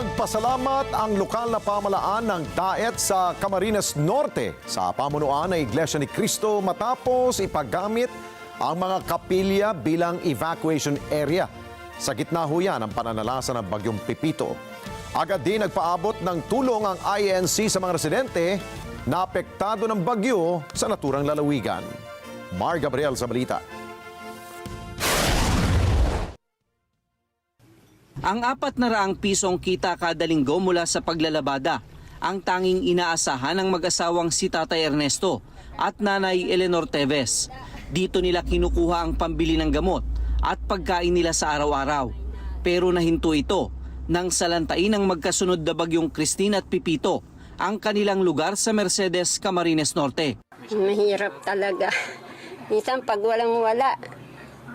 Nagpasalamat ang lokal na pamalaan ng Daet sa Camarines Norte sa pamunuan ng Iglesia ni Cristo matapos ipagamit ang mga kapilya bilang evacuation area. Sa gitna ho yan ang pananalasa ng bagyong Pipito. Agad din nagpaabot ng tulong ang INC sa mga residente na apektado ng bagyo sa naturang lalawigan. Mar Gabriel sa balita. Ang apat na raang pisong kita kada linggo mula sa paglalabada ang tanging inaasahan ng mag-asawang si Tatay Ernesto at Nanay Eleanor Teves. Dito nila kinukuha ang pambili ng gamot at pagkain nila sa araw-araw. Pero nahinto ito nang salantain ng magkasunod na bagyong Christine at Pipito ang kanilang lugar sa Mercedes, Camarines Norte. Mahirap talaga. Minsan pag walang wala,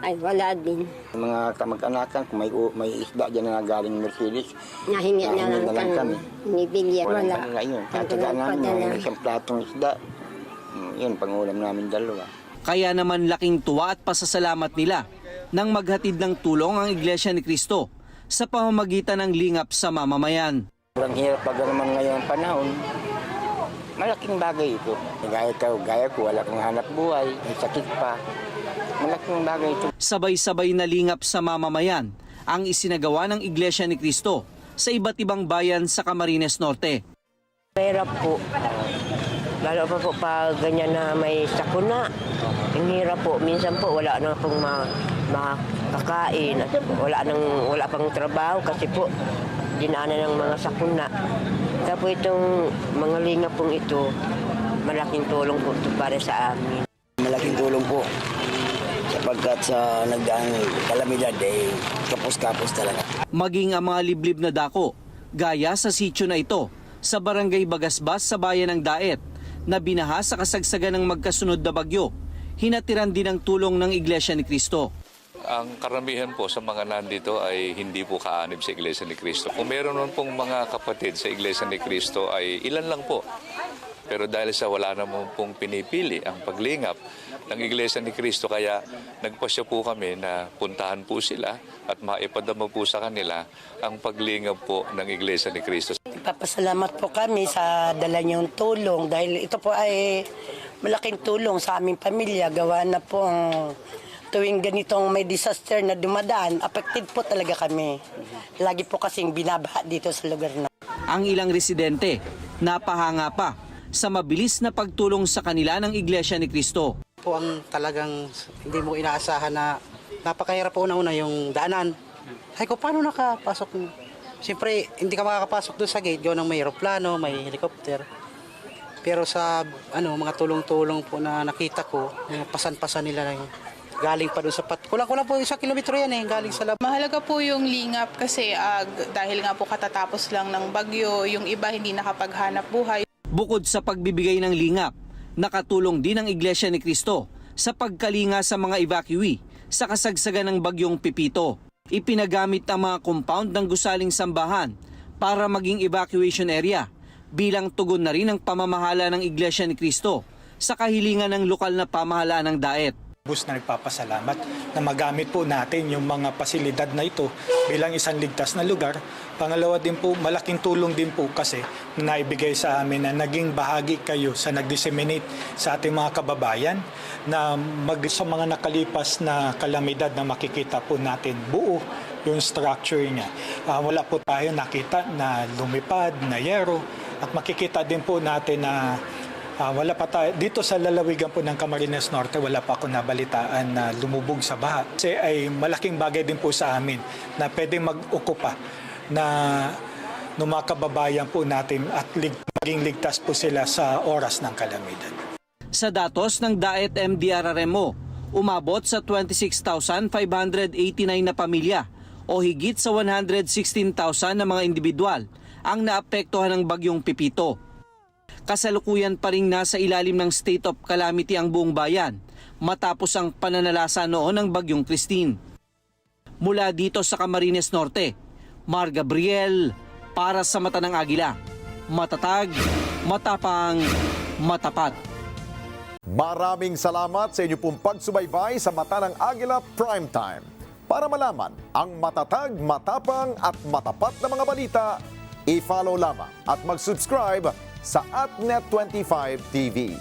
ay wala din. Mga kamag-anakan, kung may, may isda dyan na galing Mercedes, Nahingi na lang na lang kami. kami. Binibigyan, wala. wala. ngayon. Ang Katagaan namin yung isang platong isda. Mm, Yun, pangulam namin dalawa. Kaya naman laking tuwa at pasasalamat nila nang maghatid ng tulong ang Iglesia ni Cristo sa pamamagitan ng lingap sa mamamayan. Sobrang hirap pag naman ngayon ang panahon. Malaking bagay ito. Gaya ka, gaya ko, wala kang hanap buhay, may sakit pa. Malaking bagay ito. Sabay-sabay na lingap sa mamamayan ang isinagawa ng Iglesia ni Cristo sa iba't ibang bayan sa Camarines Norte. Mahirap po. Lalo pa po pag ganyan na may sakuna. Ang hirap po. Minsan po wala na pong ma makakain. At wala, nang, wala pang trabaho kasi po dinaanan ng mga sakuna. Tapos itong mga linga pong ito, malaking tulong po ito para sa amin. Malaking tulong po sapagkat sa nagdaang kalamidad eh kapos-kapos talaga. Maging ang mga liblib na dako, gaya sa sityo na ito sa barangay Bagasbas sa bayan ng Daet na binaha sa kasagsagan ng magkasunod na bagyo. Hinatiran din ang tulong ng Iglesia ni Cristo. Ang karamihan po sa mga nandito ay hindi po kaanib sa Iglesia ni Cristo. Kung meron nun pong mga kapatid sa Iglesia ni Cristo ay ilan lang po. Pero dahil sa wala naman pong pinipili ang paglingap ng Iglesia ni Cristo, kaya nagpasya po kami na puntahan po sila at maipadama po sa kanila ang paglingap po ng Iglesia ni Cristo. Papasalamat po kami sa dala niyong tulong dahil ito po ay malaking tulong sa aming pamilya. Gawa na po tuwing ganitong may disaster na dumadaan, affected po talaga kami. Lagi po kasing binabaha dito sa lugar na. Ang ilang residente napahanga pa sa mabilis na pagtulong sa kanila ng Iglesia ni Cristo. po ang talagang hindi mo inaasahan na napakahirap po una-una yung daanan. Ay ko, paano nakapasok? Siyempre, hindi ka makakapasok doon sa gate. Gawa ng may aeroplano, may helicopter. Pero sa ano mga tulong-tulong po na nakita ko, pasan-pasan nila na yung galing pa doon sa pat. Kulang-kulang po isang kilometro yan eh, galing sa lab. Mahalaga po yung lingap kasi ah, g- dahil nga po katatapos lang ng bagyo, yung iba hindi nakapaghanap buhay. Bukod sa pagbibigay ng lingap, nakatulong din ang Iglesia ni Cristo sa pagkalinga sa mga evacuee sa kasagsagan ng bagyong Pipito. Ipinagamit ang mga compound ng gusaling sambahan para maging evacuation area bilang tugon na rin ang pamamahala ng Iglesia ni Cristo sa kahilingan ng lokal na pamahalaan ng Daet. Bus na nagpapasalamat na magamit po natin yung mga pasilidad na ito bilang isang ligtas na lugar. Pangalawa din po, malaking tulong din po kasi na naibigay sa amin na naging bahagi kayo sa nag-disseminate sa ating mga kababayan na mag, sa mga nakalipas na kalamidad na makikita po natin buo yung structure niya. Ah, wala po tayo nakita na lumipad, na yero at makikita din po natin na Ah, wala pa tayo. Dito sa lalawigan po ng Camarines Norte, wala pa ako nabalitaan na lumubog sa baha. Kasi ay malaking bagay din po sa amin na pwedeng mag-ukupa na ng mga kababayan po natin at lig- maging ligtas po sila sa oras ng kalamidad. Sa datos ng Daet MDRRMO, umabot sa 26,589 na pamilya o higit sa 116,000 na mga individual ang naapektuhan ng bagyong Pipito. Kasalukuyan pa rin nasa ilalim ng state of calamity ang buong bayan matapos ang pananalasa noon ng bagyong Christine. Mula dito sa Camarines Norte, Mar Gabriel para sa Mata ng Agila. Matatag, matapang, matapat. Maraming salamat sa inyo pong pagsubaybay sa Mata ng Agila Primetime. Para malaman ang matatag, matapang at matapat na mga balita, I-follow lamang at mag-subscribe sa AtNet25 TV.